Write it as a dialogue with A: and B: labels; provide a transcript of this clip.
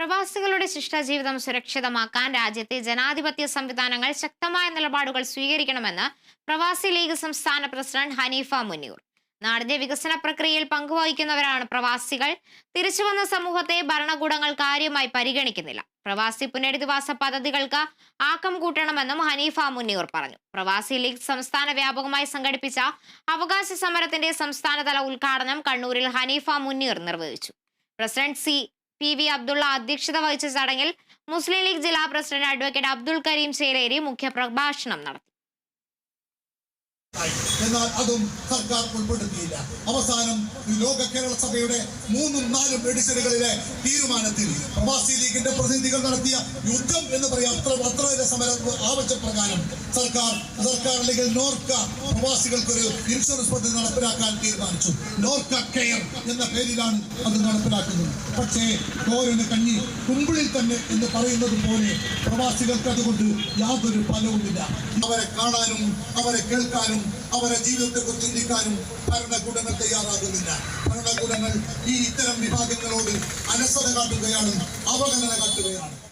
A: പ്രവാസികളുടെ ശിഷ്ടജീവിതം സുരക്ഷിതമാക്കാൻ രാജ്യത്തെ ജനാധിപത്യ സംവിധാനങ്ങൾ ശക്തമായ നിലപാടുകൾ സ്വീകരിക്കണമെന്ന് പ്രവാസി ലീഗ് സംസ്ഥാന പ്രസിഡന്റ് ഹനീഫ മുനീർ. നാടിന്റെ വികസന പ്രക്രിയയിൽ പങ്കുവഹിക്കുന്നവരാണ് പ്രവാസികൾ. തിരിച്ചുവന്ന സമൂഹത്തെ ഭരണകൂടങ്ങൾ കാര്യമായി പരിഗണിക്കുന്നില്ല. പ്രവാസി പുനരധിവാസ പദ്ധതികൾക്ക് ആക്കം കൂട്ടണമെന്നും ഹനീഫ മുന്നൂർ പറഞ്ഞു. പ്രവാസി ലീഗ് സംസ്ഥാന വ്യാപകമായി സംഘടിപ്പിച്ച അവകാശ സമരത്തിന്റെ സംസ്ഥാനതല ഉദ്ഘാടനം കണ്ണൂരിൽ ഹനീഫ മുന്നീർ നിർവഹിച്ചു. President C. P V Abdulla അധ്യക്ഷത വഹിച്ച ചടങ്ങിൽ മുസ്ലിം ലീഗ് ജില്ലാ പ്രസിഡന്റ് അഡ്വക്കേറ്റ് അബ്ദുൾ കരീം ചേലേരി മുഖ്യപ്രഭാഷണം നടത്തി.
B: എന്നാൽ അതും സർക്കാർ ഉൾപ്പെടുത്തിയില്ല. അവസാനം ലോക കേരള സഭയുടെ മൂന്നും നാലും എഡിഷനുകളിലെ തീരുമാനത്തിൽ പ്രവാസി ലീഗിന്റെ പ്രതിനിധികൾ നടത്തിയ യുദ്ധം എന്ന് പറയാം. അത്ര അത്ര സമര ആവശ്യപ്രകാരം സർക്കാർ സർക്കാർ അല്ലെങ്കിൽ നോർക്ക പ്രവാസികൾക്കൊരു ഇൻഷുറൻസ് പദ്ധതി നടപ്പിലാക്കാൻ തീരുമാനിച്ചു. നോർക്ക കെയർ എന്ന പേരിലാണ് അത് നടപ്പിലാക്കുന്നത്. പക്ഷേ കോരന് കഞ്ഞി കുമ്പിളിൽ തന്നെ എന്ന് പറയുന്നത് പോലെ പ്രവാസികൾക്ക് അതുകൊണ്ട് യാതൊരു ഫലവുമില്ല. അവരെ കാണാനും അവരെ കേൾക്കാനും അവരെ ജീവിതത്തെ കുറിച്ച് ചിന്തിക്കാനും ഭരണകൂടങ്ങൾ തയ്യാറാകുന്നില്ല. ഭരണകൂടങ്ങൾ ഈ ഇത്തരം വിഭാഗങ്ങളോട് അലസത കാട്ടുകയാണ് അവഗണന കാട്ടുകയാണ്.